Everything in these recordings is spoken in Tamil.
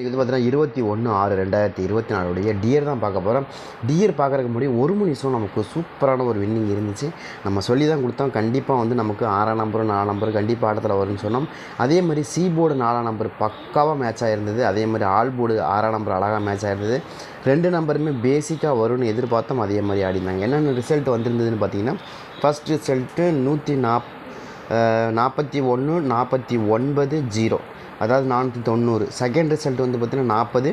இது வந்து பார்த்தீங்கன்னா இருபத்தி ஒன்று ஆறு ரெண்டாயிரத்தி இருபத்தி நாலுடைய டியர் தான் பார்க்க போகிறோம் டியர் பார்க்குறதுக்கு முன்னாடி ஒரு மணி ஷோ நமக்கு சூப்பரான ஒரு வின்னிங் இருந்துச்சு. நம்ம சொல்லி தான் கொடுத்தோம். கண்டிப்பாக வந்து நமக்கு ஆறாம் நம்பரும் நாலாம் நம்பரும் கண்டிப்பாக ஆட்டத்தில் வரும்னு சொன்னோம். அதே மாதிரி சி போர்டு நாலாம் நம்பர் பக்காவாக மேட்ச் ஆகிருந்தது அதே மாதிரி ஆல் போர்டு ஆறாம் நம்பர் அழகாக மேட்ச் ஆகிருந்தது ரெண்டு நம்பருமே பேசிக்காக வரும்னு எதிர்பார்த்தோம். அதே மாதிரி ஆடினாங்க என்னென்ன ரிசல்ட் வந்திருந்ததுன்னு பார்த்தீங்கன்னா ஃபஸ்ட் ரிசல்ட்டு நூற்றி நாப் நாற்பத்தி ஒன்று நாற்பத்தி ஒன்பது ஜீரோ அதாவது நானூற்றி தொண்ணூறு. செகண்ட் ரிசல்ட் வந்து பார்த்திங்கன்னா நாற்பது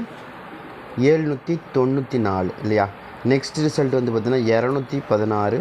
ஏழ்நூற்றி தொண்ணூற்றி நாலு இல்லையா? நெக்ஸ்ட் ரிசல்ட் வந்து பார்த்திங்கன்னா இரநூத்தி பதினாறு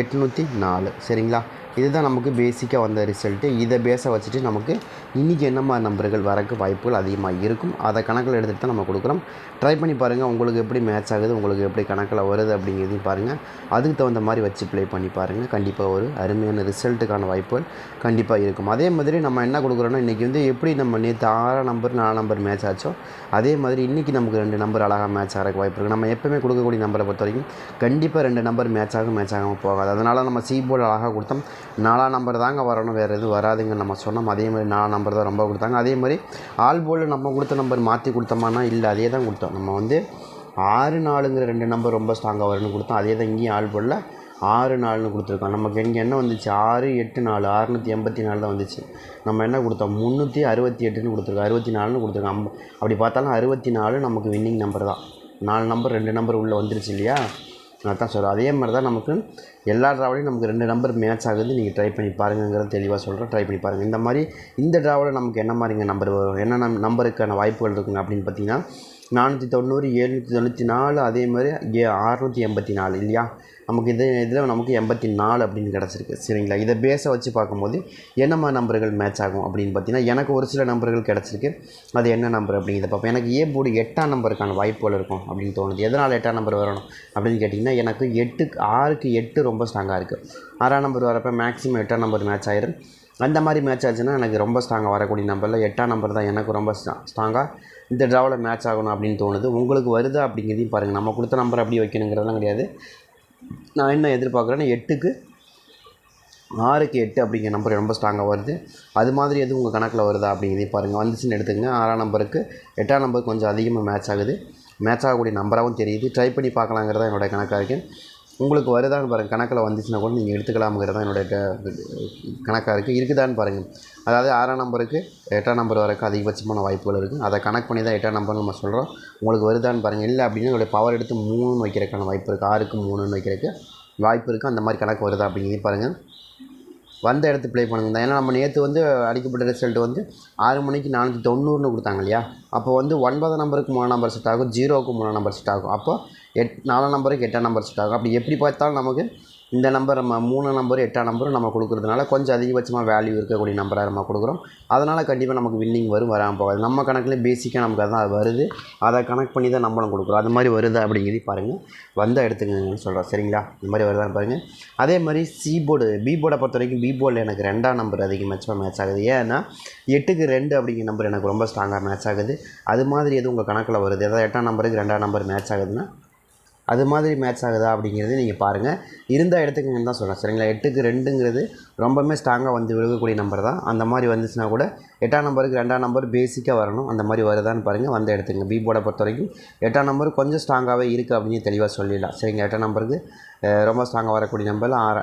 எட்நூற்றி நாலு. சரிங்களா? இதுதான் நமக்கு பேசிக்காக வந்த ரிசல்ட்டு இதை பேஸை வச்சுட்டு நமக்கு இன்றைக்கி என்ன மாதிரி நம்பர்கள் வரக்கு வாய்ப்புகள் அதிகமாக இருக்கும்? அதை கணக்கில் எடுத்துகிட்டு தான் நம்ம கொடுக்குறோம். ட்ரை பண்ணி பாருங்கள் உங்களுக்கு எப்படி மேட்ச் ஆகுது உங்களுக்கு எப்படி கணக்கில் வருது அப்படிங்கிறதையும் பாருங்கள் அதுக்கு தகுந்த மாதிரி வச்சு ப்ளே பண்ணி பாருங்கள் கண்டிப்பாக ஒரு அருமையான ரிசல்ட்டுக்கான வாய்ப்புகள் கண்டிப்பாக இருக்கும். அதே மாதிரி நம்ம என்ன கொடுக்குறோன்னா இன்றைக்கி வந்து எப்படி நம்ம நேற்று ஆறாம் நம்பர் நாலாம் நம்பர் மேட்ச் ஆச்சோ அதே மாதிரி இன்றைக்கி நமக்கு ரெண்டு நம்பர் அழகாக மேட்ச் ஆகிறக்கு வாய்ப்பு இருக்குது நம்ம எப்போவுமே கொடுக்கக்கூடிய நம்பரை பொறுத்த வரைக்கும் கண்டிப்பாக ரெண்டு நம்பர் மேட்ச் ஆகும் மேட்ச் ஆகாமல் போகாது. அதனால் நம்ம சி போர்டு அழகாக கொடுத்தோம். நாலாம் நம்பர் தாங்க வரணும் வேறு எதுவும் வராதுங்க. நம்ம சொன்னோம் அதே மாதிரி நாலாம் நம்பர் தான் ரொம்ப கொடுத்தாங்க. அதே மாதிரி ஆல் போலில் நம்ம கொடுத்த நம்பர் மாற்றி கொடுத்தோமானா இல்லை அதே தான் கொடுத்தோம். நம்ம வந்து ஆறு நாலுங்கிற ரெண்டு நம்பர் ரொம்ப ஸ்ட்ராங்காக வரும்னு கொடுத்தோம். அதே தான் இங்கேயும் ஆல் போர்டில் ஆறு நாலுன்னு கொடுத்துருக்கோம். நமக்கு இங்கே என்ன வந்துச்சு? ஆறு எட்டு நாலு அறுநூற்றி எண்பத்தி நாலு தான் வந்துச்சு. நம்ம என்ன கொடுத்தோம்? முந்நூற்றி அறுபத்தி எட்டுன்னு கொடுத்துருக்கோம். அறுபத்தி நாலுன்னு கொடுத்துருக்கோம். அம்ப அப்படி பார்த்தாலும் அறுபத்தி நாலு நமக்கு வின்னிங் நம்பர் தான். நாலு நம்பர் ரெண்டு நம்பர் உள்ளே வந்துருச்சு இல்லையா? அதான் சொல்கிறேன் அதே மாதிரி தான் நமக்கு எல்லா ட்ராவலையும் நமக்கு ரெண்டு நம்பர் மேட்ச் ஆகுது. நீங்கள் ட்ரை பண்ணி பாருங்கிறத தெளிவாக சொல்கிறேன் ட்ரை பண்ணி பாருங்கள் இந்த மாதிரி இந்த ட்ராவலில் நமக்கு என்ன மாதிரிங்க நம்பர் வரும்? என்ன நம்பருக்கான வாய்ப்புகள் இருக்குங்க அப்படின்னு பார்த்தீங்கன்னா நானூற்றி தொண்ணூறு ஏழ்நூற்றி தொண்ணூற்றி நாலு அதே மாதிரி ஏ அறுநூற்றி எண்பத்தி நாலு இல்லையா? நமக்கு இது இதில் நமக்கு எண்பத்தி நாலு அப்படின்னு கிடச்சிருக்கு. சரிங்களா? இதை பேஸை வச்சு பார்க்கும்போது என்ன மாதிரி நம்பர்கள் மேட்ச் ஆகும் அப்படின்னு பார்த்தீங்கன்னா எனக்கு ஒரு சில நம்பர்கள் கிடச்சிருக்கு. அது என்ன நம்பர் அப்படிங்கிறத பார்ப்போம். எனக்கு ஏ போர்டு எட்டாம் நம்பருக்கான வாய்ப்புகள் இருக்கும் அப்படின்னு தோணுது. எதனால் எட்டாம் நம்பர் வரணும் அப்படின்னு கேட்டிங்கன்னா எனக்கு எட்டுக்கு ஆறுக்கு எட்டு ரொம்ப ஸ்ட்ராங்காக இருக்குது ஆறாம் நம்பர் வரப்போ மேக்ஸிமம் எட்டாம் நம்பர் மேட்ச் ஆயிரும். அந்த மாதிரி மேட்ச் ஆச்சுன்னா எனக்கு ரொம்ப ஸ்ட்ராங்காக வரக்கூடிய நம்பரில் எட்டாம் நம்பர் தான் எனக்கு ரொம்ப ஸ்ட்ராங்காக இந்த ட்ராவில் மேட்ச் ஆகணும் அப்படின்னு தோணுது. உங்களுக்கு வருதா அப்படிங்கிறதையும் பாருங்கள் நம்ம கொடுத்த நம்பர் அப்படி வைக்கணுங்கிறதெல்லாம் கிடையாது. நான் என்ன எதிர்பார்க்குறேன்னா எட்டுக்கு ஆறுக்கு எட்டு அப்படிங்கிற நம்பர் ரொம்ப ஸ்ட்ராங்காக வருது. அது மாதிரி எதுவும் உங்கள் கணக்கில் வருதா அப்படிங்கிறதையும் பாருங்கள் வந்துச்சுன்னு எடுத்துங்க ஆறாம் நம்பருக்கு எட்டாம் நம்பர் கொஞ்சம் அதிகமாக மேட்ச் ஆகுது. மேட்ச் ஆகக்கூடிய நம்பராகவும் தெரியுது. ட்ரை பண்ணி பார்க்கலாங்கிறதா என்னோடய கணக்காக இருக்குது உங்களுக்கு வருதான்னு பாருங்கள் கணக்கில் வந்துச்சுன்னா கூட நீங்கள் எடுத்துக்கலாமுங்கிறது தான் என்னுடைய கணக்காக இருக்குது இருக்குதான்னு பாருங்கள் அதாவது ஆறாம் நம்பருக்கு எட்டாம் நம்பர் வரைக்கும் அதிகபட்சமான வாய்ப்புகள் இருக்குது அதை கணக்கு பண்ணி தான் எட்டாம் நம்பர்னு நம்ம சொல்கிறோம் உங்களுக்கு வருதான்னு பாருங்கள் இல்லை அப்படின்னா என்னுடைய பவர் எடுத்து மூணுன்னு வைக்கிறதுக்கான வாய்ப்பு இருக்குது ஆறுக்கு மூணுன்னு வைக்கிறதுக்கு வாய்ப்பு இருக்குது அந்த மாதிரி கணக்கு வருதா அப்படிங்கிறது பாருங்கள் வந்த இடத்து ப்ளே பண்ணுங்க. தான் ஏன்னா நம்ம நேற்று வந்து அடிக்கப்பட்ட ரிசல்ட் வந்து ஆறு மணிக்கு நானூற்றி தொண்ணூறுன்னு கொடுத்தாங்க இல்லையா? அப்போ வந்து ஒன்பது நம்பருக்கு மூணு நம்பர் செட் ஆகும். ஜீரோவுக்கு மூணு நம்பர் செட் ஆகும். அப்போ எட் நாலாம் நம்பருக்கு எட்டாம் நம்பர் செட் ஆகும். அப்படி எப்படி பார்த்தாலும் நமக்கு இந்த நம்பர் நம்ம மூணு நம்பர் எட்டாம் நம்பரும் நம்ம கொடுக்குறதுனால கொஞ்சம் அதிகபட்சமாக வேல்யூ இருக்கக்கூடிய நம்பராக நம்ம கொடுக்குறோம். அதனால் கண்டிப்பாக நமக்கு வின்னிங் வரும் வராமல் போகாது. நம்ம கணக்கில் பேசிக்காக நமக்கு அதான் அது வருது. அதை கனெக்ட் பண்ணி தான் நம்மளும் கொடுக்குறோம். அது மாதிரி வருதா அப்படிங்கிறதையும் பாருங்கள் வந்தால் எடுத்துக்கங்கன்னு சொல்கிறோம் சரிங்களா? இந்த மாதிரி வருதான்னு பாருங்கள் அதே மாதிரி சி போர்டு பி போர்டை பொறுத்த வரைக்கும் பி போர்டில் எனக்கு ரெண்டாம் நம்பர் அதிகபட்சமாக மேட்ச் ஆகுது. ஏன்னா எட்டுக்கு ரெண்டு அப்படிங்கிற நம்பர் எனக்கு ரொம்ப ஸ்ட்ராங்காக மேட்ச் ஆகுது. அது மாதிரி எதுவும் உங்கள் கணக்கில் வருது? ஏதாவது எட்டாம் நம்பருக்கு ரெண்டாம் நம்பர் மேட்ச் ஆகுதுன்னா அது மாதிரி மேட்ச் ஆகுதா அப்படிங்கிறது நீங்கள் பாருங்கள் இருந்தால் எடுத்துக்கங்கன்னு தான் சொல்கிறேன் சரிங்களா? எட்டுக்கு ரெண்டுங்கிறது ரொம்பவுமே ஸ்ட்ராங்காக வந்து விழுகக்கூடிய நம்பர் தான். அந்த மாதிரி வந்துச்சுன்னா கூட எட்டாம் நம்பருக்கு ரெண்டாம் நம்பர் பேசிக்காக வரணும். அந்த மாதிரி வருதான்னு பாருங்கள் வந்து எடுத்துங்க பி போர்டை பொறுத்த வரைக்கும் எட்டாம் நம்பர் கொஞ்சம் ஸ்ட்ராங்காகவே இருக்குது அப்படின்னு தெளிவாக சொல்லிடலாம். சரிங்க எட்டாம் நம்பருக்கு ரொம்ப ஸ்ட்ராங்காக வரக்கூடிய நம்பர் ஆறா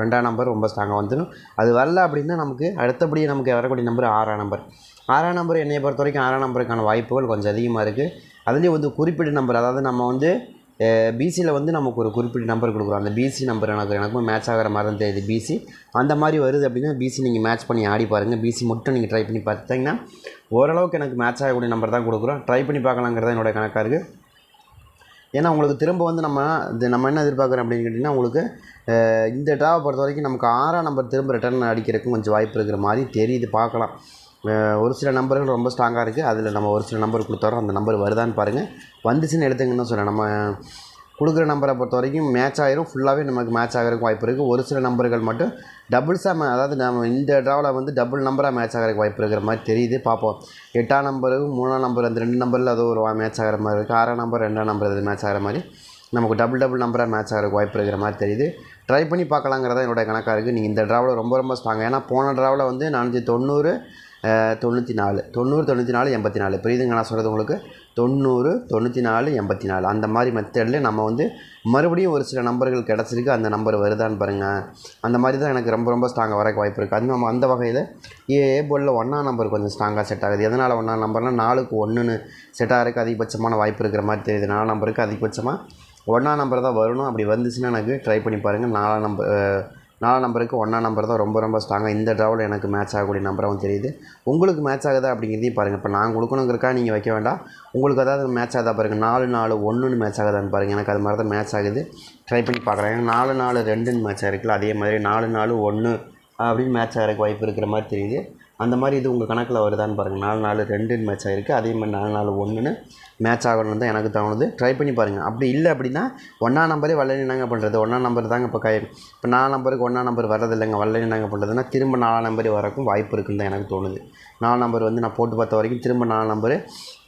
ரெண்டாம் நம்பர் ரொம்ப ஸ்ட்ராங்காக வந்துடும் அது வரல அப்படின்னா நமக்கு அடுத்தபடியே நமக்கு வரக்கூடிய நம்பர் ஆறாம் நம்பர் ஆறாம் நம்பர் என்னையை பொறுத்த வரைக்கும் ஆறாம் நம்பருக்கான வாய்ப்புகள் கொஞ்சம் அதிகமாக இருக்குது அதுலேயும் வந்து குறிப்பிட்ட நம்பர் அதாவது நம்ம வந்து பிசியில் வந்து நமக்கு ஒரு குறிப்பிட்ட நம்பர் கொடுக்குறோம். அந்த பிசி நம்பர் எனக்கு எனக்கும் மேட்ச் ஆகிற மாதிரி தான் தெரியுது பிசி அந்த மாதிரி வருது அப்படின்னா பிசி நீங்கள் மேட்ச் பண்ணி ஆடி பாருங்கள் பிசி மட்டும் நீங்கள் ட்ரை பண்ணி பார்த்தீங்கன்னா ஓரளவுக்கு எனக்கு மேட்ச் ஆகக்கூடிய நம்பர் தான் கொடுக்குறோம். ட்ரை பண்ணி பார்க்கலாங்கிறது என்னோடய கணக்காக இருக்குது ஏன்னா உங்களுக்கு திரும்ப வந்து நம்ம இது நம்ம என்ன எதிர்பார்க்குறோம் அப்படின்னு கேட்டிங்கன்னா உங்களுக்கு இந்த ட்ராவை பொறுத்த வரைக்கும் நமக்கு ஆறாம் நம்பர் திரும்ப ரிட்டர்ன் அடிக்கிறதுக்கும் கொஞ்சம் வாய்ப்பு இருக்கிற மாதிரி தெரியுது. பார்க்கலாம். ஒரு சில நம்பர்கள் ரொம்ப ஸ்ட்ராங்காக இருக்குது அதில் நம்ம ஒரு சில நம்பர் கொடுத்தாரோ அந்த நம்பர் வருதான்னு பாருங்கள் வந்துச்சுன்னு எடுத்துங்கன்னு தான் சொல்கிறேன் நம்ம கொடுக்குற நம்பரை பொறுத்த வரைக்கும் மேட்ச் ஆகிரும் ஃபுல்லாகவே நமக்கு மேட்ச் ஆகிறதுக்கு வாய்ப்பு இருக்குது ஒரு சில நம்பர்கள் மட்டும் டபுள்ஸாக அதாவது நம்ம இந்த ட்ராவில் வந்து டபுள் நம்பராக மேட்ச் ஆகிறதுக்கு வாய்ப்பு இருக்கிற மாதிரி தெரியுது. பார்ப்போம். எட்டாம் நம்பரு மூணாம் நம்பர் அந்த ரெண்டு நம்பரில் அது ஒரு மேட்ச் ஆகிற மாதிரி இருக்குது ஆறாம் நம்பர் ரெண்டாம் நம்பர் அது மேட்ச் ஆகிற மாதிரி நமக்கு டபுள் டபுள் நம்பராக மேட்ச் ஆகிறதுக்கு வாய்ப்பு இருக்கிற மாதிரி தெரியுது. ட்ரை பண்ணி பார்க்கலாங்கிறதா என்னோடய கணக்காக இருக்குது நீங்கள் இந்த ட்ராவில் ரொம்ப ரொம்ப ஸ்ட்ராங் ஏன்னா போன ட்ராவில் வந்து நானூற்றி தொண்ணூறு தொண்ணூற்றி நாலு தொண்ணூறு தொண்ணூற்றி நாலு எண்பத்தி நாலு புரியுதுங்க நான் சொல்கிறது உங்களுக்கு தொண்ணூறு தொண்ணூற்றி நாலு எண்பத்தி நாலு அந்த மாதிரி மெத்தடில் நம்ம வந்து மறுபடியும் ஒரு சில நம்பர்கள் கிடச்சிருக்கு. அந்த நம்பர் வருதான்னு பாருங்கள் அந்த மாதிரி தான் எனக்கு ரொம்ப ரொம்ப ஸ்ட்ராங்காக வரக்கு வாய்ப்பு இருக்குது அது நம்ம அந்த வகையில் ஏ போர்டில் ஒன்றா நம்பர் கொஞ்சம் ஸ்ட்ராங்காக செட் ஆகுது. எதனால் ஒன்றா நம்பர்னால் நாலுக்கு ஒன்றுன்னு செட் ஆகிறதுக்கு அதிகபட்சமான வாய்ப்பு இருக்கிற மாதிரி தெரியுது. நாலு நம்பருக்கு அதிகபட்சமாக ஒன்றா நம்பர் தான் வரணும். அப்படி வந்துச்சுன்னா எனக்கு ட்ரை பண்ணி பாருங்கள் நாலாம் நம்பர் நாலு நம்பருக்கு ஒன்றா நம்பர் தான் ரொம்ப ரொம்ப ஸ்ட்ராங்காக இந்த ட்ராவில் எனக்கு மேட்ச் ஆகக்கூடிய நம்பராகவும் தெரியுது. உங்களுக்கு மேட்ச் ஆகுதா அப்படிங்கிறதையும் பாருங்கள் இப்போ நான் கொடுக்கணுங்கிறக்கா நீங்கள் வைக்க வேண்டாம். உங்களுக்கு அதாவது மேட்ச் ஆகுதா பாருங்கள் நாலு நாலு ஒன்றுன்னு மேட்ச் ஆகுதான்னு பாருங்கள் எனக்கு அது மாதிரி தான் மேட்ச் ஆகுது. ட்ரை பண்ணி பார்க்குறேன். ஏன்னா நாலு நாலு ரெண்டுன்னு மேட்ச் ஆகிருக்குல்ல அதே மாதிரி நாலு நாலு ஒன்று அப்படின்னு மேட்ச் ஆகிறதுக்கு வாய்ப்பு இருக்கிற மாதிரி தெரியுது. அந்த மாதிரி இது உங்கள் கணக்கில் வருதான்னு பாருங்கள் நாலு நாலு ரெண்டுன்னு மேட்ச் ஆகிருக்கு அதே மாதிரி நாலு நாலு ஒன்றுன்னு மேட்ச் ஆகணும்னு தான் எனக்கு தோணுது. ட்ரை பண்ணி பாருங்கள் அப்படி இல்லை அப்படின்னா ஒன்றா நம்பரே வரலன்னு என்னங்க பண்ணுறது ஒன்றா நம்பர் தாங்க இப்போ கை இப்போ நாலு நம்பருக்கு ஒன்றா நம்பர் வரதில்லைங்க வரலன்னு என்னங்க பண்ணுறதுன்னா திரும்ப நாலு நம்பரே வரக்கும் வாய்ப்பு இருக்குன்னு தான் எனக்கு தோணுது. நாலு நம்பர் வந்து நான் போட்டு பார்த்த வரைக்கும் திரும்ப நாலு நம்பரு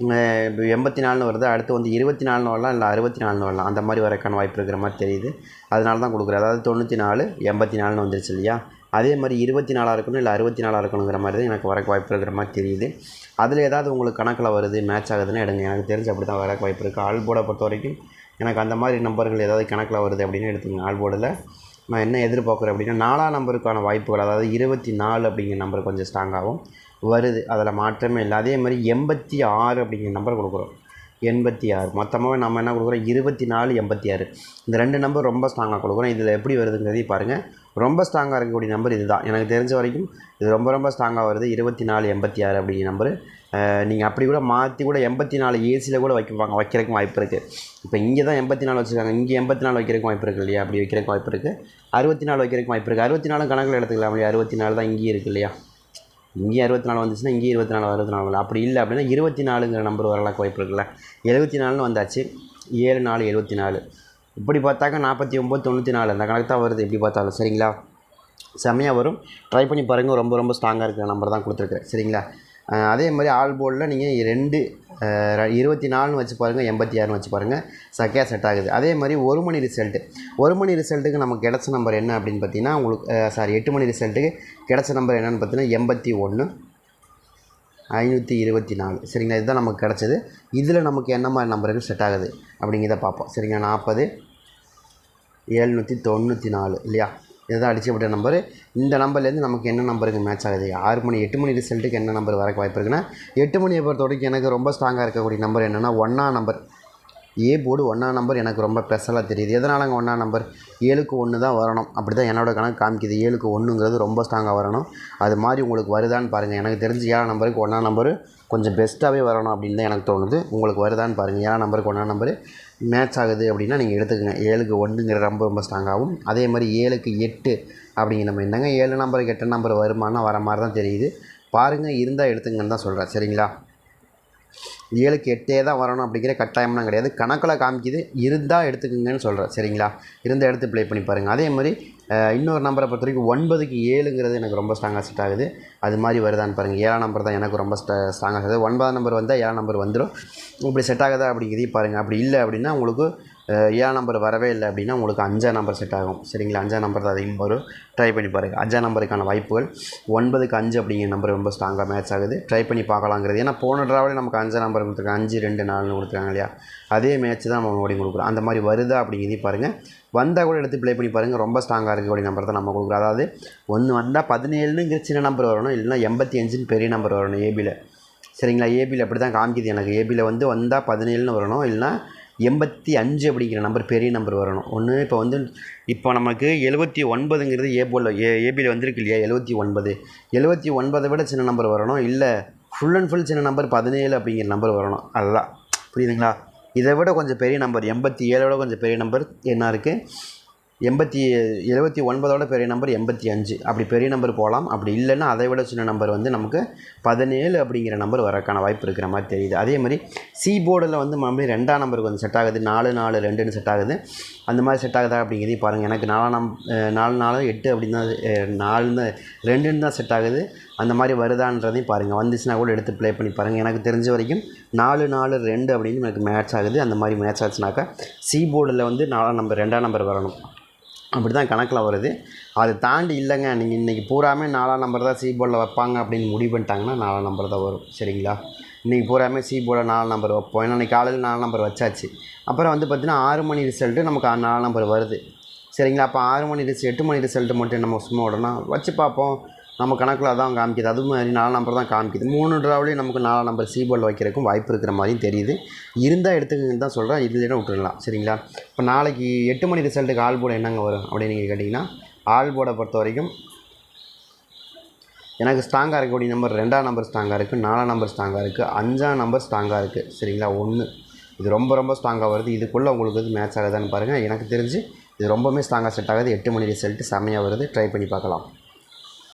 இப்போ எண்பத்தி நாலுன்னு வருது? அடுத்து வந்து இருபத்தி நாலுன்னு வரலாம் இல்லை அறுபத்தி நாலுன்னு வரலாம்? அந்த மாதிரி வரக்கான வாய்ப்பு இருக்கிற மாதிரி தெரியுது. அதனால தான் கொடுக்குறேன். அதாவது தொண்ணூற்றி நாலு எண்பத்தி நாலுன்னு வந்துருச்சு இல்லையா? அதே மாதிரி இருபத்தி நாலாக இருக்கணும் இல்லை அறுபத்தி நாலாக இருக்கணுங்கிற மாதிரி தான் எனக்கு வரக்கு வாய்ப்பு இருக்கிற மாதிரி தெரியுது. அதில் ஏதாவது உங்களுக்கு கணக்கில் வருது மேட்ச் ஆகுதுன்னு எடுங்க. எனக்கு தெரிஞ்சு அப்படி தான் வரக்கு வாய்ப்பு இருக்குது ஆல் போர்டை பொறுத்த வரைக்கும் எனக்கு அந்த மாதிரி நம்பர்கள் ஏதாவது கணக்கில் வருது அப்படின்னு எடுத்துக்கங்க. ஆல் போர்டில் நான் என்ன எதிர்பார்க்குறேன் அப்படின்னா நாலாம் நம்பருக்கான வாய்ப்புகள் அதாவது இருபத்தி நாலு அப்படிங்கிற நம்பர் கொஞ்சம் ஸ்ட்ராங்காகவும் வருது. அதில் மாற்றமே இல்லை. அதே மாதிரி எண்பத்தி ஆறு அப்படிங்கிற நம்பர் கொடுக்குறோம். எண்பத்தி ஆறு. மொத்தமாக நம்ம என்ன கொடுக்குறோம்? இருபத்தி நாலு எண்பத்தி ஆறு. இந்த ரெண்டு நம்பர் ரொம்ப ஸ்ட்ராங்காக கொடுக்குறோம். இதில் எப்படி வருதுங்கிறதையும் பாருங்கள் ரொம்ப ஸ்ட்ராங்காக இருக்கக்கூடிய நம்பர் இதுதான். எனக்கு தெரிஞ்ச வரைக்கும் இது ரொம்ப ரொம்ப ஸ்ட்ராங்காக வருது. இருபத்தி நாலு எண்பத்தி ஆறு அப்படிங்கிற நம்பரு நீங்கள் அப்படி கூட மாற்றி கூட எண்பத்தி நாலு ஏசியில் கூட வைப்பாங்க. வைக்கிறதுக்கும் வாய்ப்பு இருக்குது இப்போ இங்கே தான் எண்பத்தி நாலு வச்சுருக்காங்க. இங்கே எண்பத்தி நாலு வைக்கிறதுக்கும் வாய்ப்பு இருக்குது இல்லையா? அப்படி வைக்கிறதுக்கு வாய்ப்பு இருக்குது அறுபத்தி நாலு வைக்கிறதுக்கும் வாய்ப்பு இருக்குது அறுபத்தி நாலு கணக்கில் எடுத்துக்கலாம் இல்லையா? அறுபத்தி நாலு தான் இங்கேயும் இருக்குது இல்லையா? இங்கேயும் அறுபத்தி நாலு வந்துச்சுன்னா இங்கேயும் இருபத்தி நாலு அறுபத்தி நாலு வரல அப்படி இல்லை அப்படின்னா இருபத்தி நாலுங்கிற நம்பர் வரலாக்கு வாய்ப்பு இருக்குல்ல. எழுபத்தி நாலுன்னு வந்தாச்சு ஏழு நாலு எழுபத்தி நாலு இப்படி பார்த்தாக்க நாற்பத்தி ஒம்பது தொண்ணூற்றி நாலு அந்த கணக்கு தான் வருது எப்படி பார்த்தாலும். சரிங்களா? செம்மையாக வரும். ட்ரை பண்ணி பாருங்கள் ரொம்ப ரொம்ப ஸ்ட்ராங்காக இருக்கிற நம்பர் தான் கொடுத்துருக்குறேன். சரிங்களா? அதே மாதிரி ஆல் போர்டில் நீங்கள் ரெண்டு இருபத்தி நாலுன்னு வச்சு பாருங்கள் எண்பத்தி ஆறுன்னு வச்சு பாருங்கள் சக்கையாக செட் ஆகுது. அதே மாதிரி ஒரு மணி ரிசல்ட்டு ஒரு மணி ரிசல்ட்டுக்கு நமக்கு கிடச்ச நம்பர் என்ன அப்படின்னு பார்த்தீங்கன்னா உங்களுக்கு சாரி எட்டு மணி ரிசல்ட்டுக்கு கிடச்ச நம்பர் என்னென்னு பார்த்தீங்கன்னா எண்பத்தி ஒன்று ஐநூற்றி இருபத்தி நாலு. சரிங்களா? இதுதான் நமக்கு கிடச்சது. இதில் நமக்கு என்ன மாதிரி நம்பருக்கு செட் ஆகுது அப்படிங்கிறத பார்ப்போம். சரிங்களா? நாற்பது ஏழ்நூற்றி தொண்ணூற்றி நாலு இல்லையா? இதுதான் அடிச்சப்பட்ட நம்பரு இந்த நம்பர்லேருந்து நமக்கு என்ன நம்பருக்கு மேட்ச் ஆகுது? ஆறு மணி எட்டு மணி ரிசல்ட்டுக்கு என்ன நம்பர் வரக்கு வாய்ப்பு இருக்குன்னா எட்டு மணியை பொறுத்த வரைக்கும் எனக்கு ரொம்ப ஸ்ட்ராங்காக இருக்கக்கூடிய நம்பர் என்னென்னா ஒன்றா நம்பர் ஏ போர்டு ஒன்றா நம்பர் எனக்கு ரொம்ப ஸ்பெஷலாக தெரியுது. எதனாலங்க ஒன்றா நம்பர்? ஏழுக்கு ஒன்று தான் வரணும். அப்படி தான் என்னோட கணக்கு காமிக்குது. ஏழுக்கு ஒன்றுங்கிறது ரொம்ப ஸ்ட்ராங்காக வரணும். அது மாதிரி உங்களுக்கு வருதான்னு பாருங்கள் எனக்கு தெரிஞ்சு ஏழாம் நம்பருக்கு ஒன்றா நம்பரு கொஞ்சம் பெஸ்ட்டாகவே வரணும் அப்படின்னு தான் எனக்கு தோணுது. உங்களுக்கு வருதான்னு பாருங்கள் ஏழாம் நம்பருக்கு ஒன்றா நம்பரு மேட்ச் ஆகுது அப்படின்னா நீங்கள் எடுத்துக்கங்க. ஏழுக்கு ஒன்றுங்கிற ரொம்ப ரொம்ப ஸ்ட்ராங்காகவும் அதே மாதிரி ஏழுக்கு எட்டு அப்படிங்கிற நம்ம என்னங்க? ஏழு நம்பருக்கு எட்டு நம்பர் வருமானம் வர மாதிரி தான் தெரியுது. பாருங்கள் இருந்தால் எடுத்துங்கன்னு தான் சொல்கிறேன் சரிங்களா? ஏழுக்கு எட்டே தான் வரணும் அப்படிங்கிற கட்டாயம்லாம் கிடையாது. கணக்கில் காமிக்குது. இருந்தால் எடுத்துக்கோங்கன்னு சொல்கிறேன் சரிங்களா? இருந்தால் எடுத்து ப்ளே பண்ணி பாருங்கள் அதே மாதிரி இன்னொரு நம்பரை பொறுத்த வரைக்கும் ஒன்பதுக்கு ஏழுங்கிறது எனக்கு ரொம்ப ஸ்ட்ராங்காக செட் ஆகுது. அது மாதிரி வருதான்னு பாருங்கள் ஏழாம் நம்பர் தான் எனக்கு ரொம்ப ஸ்ட்ராங்காக செட் ஒன்பதாம் நம்பர் வந்தால் ஏழாம் நம்பர் வந்துடும் இப்படி செட் ஆகுதா? அப்படிங்கிறதையும் பாருங்கள் அப்படி இல்லை அப்படின்னா உங்களுக்கு ஏழாம் நம்பர் வரவே இல்லை அப்படின்னா உங்களுக்கு அஞ்சாம் நம்பர் செட் ஆகும். சரிங்களா? அஞ்சாம் நம்பர் தான் அதிகமாக வரும். ட்ரை பண்ணி பாருங்கள் அஞ்சாம் நம்பருக்கான வாய்ப்புகள் ஒன்பதுக்கு அஞ்சு அப்படிங்கிற நம்பர் ரொம்ப ஸ்ட்ராங்காக மேட்ச் ஆகுது. ட்ரை பண்ணி பார்க்கலாங்கிறது. ஏன்னா போன ட்ராவலே நமக்கு அஞ்சாம் நம்பர் கொடுத்துருக்காங்க. அஞ்சு ரெண்டு நாலுன்னு கொடுத்துருக்காங்க இல்லையா? அதே மேட்ச் தான் நம்ம ஓடி கொடுக்குறோம். அந்த மாதிரி வருதா அப்படிங்கிறதையும் பாருங்கள் வந்தால் கூட எடுத்து ப்ளே பண்ணி பாருங்கள் ரொம்ப ஸ்ட்ராங்காக இருக்கக்கூடிய நம்பர் தான் நம்ம கொடுக்குறோம். அதாவது ஒன்று வந்தால் பதினேழுங்கிற சின்ன நம்பர் வரணும். இல்லைன்னா எண்பத்தி அஞ்சுன்னு பெரிய நம்பர் வரணும் ஏபியில் சரிங்களா? ஏபியில் அப்படி தான் காமிக்குது எனக்கு. ஏபியில் வந்து வந்தால் பதினேழுன்னு வரணும். இல்லைனா எண்பத்தி அஞ்சு அப்படிங்கிற நம்பர் பெரிய நம்பர் வரணும். ஒன்று இப்போ வந்து இப்போ நமக்கு எழுபத்தி ஒன்பதுங்கிறது ஏ போல் ஏ ஏபியில் வந்திருக்கு இல்லையா? எழுபத்தி ஒன்பது. எழுபத்தி ஒன்பதை விட சின்ன நம்பர் வரணும். இல்லை ஃபுல் அண்ட் ஃபுல் சின்ன நம்பர் பதினேழு அப்படிங்கிற நம்பர் வரணும். அதுதான். புரியுதுங்களா? இதை விட கொஞ்சம் பெரிய நம்பர் எண்பத்தி ஏழை விட கொஞ்சம் பெரிய நம்பர் என்ன இருக்குது எண்பத்தி எழுபத்தி ஒன்பதோட பெரிய நம்பர் எண்பத்தி அஞ்சு. அப்படி பெரிய நம்பர் போகலாம் அப்படி இல்லைன்னா அதை விட சின்ன நம்பர் வந்து நமக்கு பதினேழு அப்படிங்கிற நம்பர் வரக்கான வாய்ப்பு இருக்கிற மாதிரி தெரியுது. அதே மாதிரி சி போர்டில் வந்து மறுபடியும் ரெண்டாம் நம்பருக்கு வந்து செட் ஆகுது. நாலு நாலு ரெண்டுன்னு செட் ஆகுது. அந்த மாதிரி செட் ஆகுதா அப்படிங்கிறதையும் பாருங்கள் எனக்கு நாலாம் நம் நாலு நாலு எட்டு அப்படின்னு தான் நாலு நாலுன்னு ரெண்டுன்னு தான் செட் ஆகுது. அந்த மாதிரி வருதான்றதையும் பாருங்கள் வந்துச்சுன்னா கூட எடுத்து ப்ளே பண்ணி பாருங்கள் எனக்கு தெரிஞ்ச வரைக்கும் நாலு நாலு ரெண்டு அப்படின்னு எனக்கு மேட்ச் ஆகுது. அந்த மாதிரி மேட்ச் ஆச்சுனாக்கா சி போர்டில் வந்து நாலாம் நம்பர் ரெண்டாம் நம்பர் வரணும். அப்படி தான் கணக்கில் வருது. அதை தாண்டி இல்லைங்க நீங்கள் இன்றைக்கி பூராமே நாலாம் நம்பர் தான் சி போர்டில் வைப்பாங்க அப்படின்னு முடிவு பண்ணிட்டாங்கன்னா நாலாம் நம்பர் தான் வரும். சரிங்களா? இன்றைக்கி பூராமே சி போர்டில் நம்பர் வைப்போம். ஏன்னா இன்றைக்கி காலையில் நாலு நம்பர் வச்சாச்சு. அப்புறம் வந்து பார்த்திங்கன்னா ஆறு மணி ரிசல்ட்டு நமக்கு நாலாம் நம்பர் வருது. சரிங்களா? அப்போ ஆறு மணி ரிசல்ட் எட்டு மணி ரிசல்ட்டு மட்டும் நம்ம சும்மா விடணும். வச்சு பார்ப்போம். நம்ம கணக்கில் அதான் காமிக்குது. அது மாதிரி நாலு நம்பர் தான் காமிக்குது. மூணு ட்ராவிலையும் நமக்கு நாலு நம்பர் சி வைக்கிறதுக்கும் வாய்ப்பு இருக்கிற மாதிரியும் தெரியுது. இருந்தால் எடுத்துக்கங்கன்னு தான் சொல்கிறேன் இல்லைன்னா விட்டுடலாம் சரிங்களா? இப்போ நாளைக்கு எட்டு மணி ரிசல்ட்டுக்கு ஆல் போர்டு என்னங்க வரும் அப்படின்னு நீங்கள் கேட்டிங்கன்னா ஆல் போர்டை பொறுத்த வரைக்கும் எனக்கு ஸ்ட்ராங்காக இருக்கக்கூடிய நம்பர் ரெண்டாம் நம்பர் ஸ்ட்ராங்காக இருக்குது நாலாம் நம்பர் ஸ்ட்ராங்காக இருக்குது அஞ்சாம் நம்பர் ஸ்ட்ராங்காக இருக்குது சரிங்களா? ஒன்று இது ரொம்ப ரொம்ப ஸ்ட்ராங்காக வருது. இதுக்குள்ளே உங்களுக்கு வந்து மேட்ச் ஆகுதான்னு பாருங்கள் எனக்கு தெரிஞ்சு இது ரொம்பவுமே ஸ்ட்ராங்காக செட் ஆகுது. எட்டு மணி ரிசல்ட்டு செம்மையாக வருது. ட்ரை பண்ணி பார்க்கலாம்.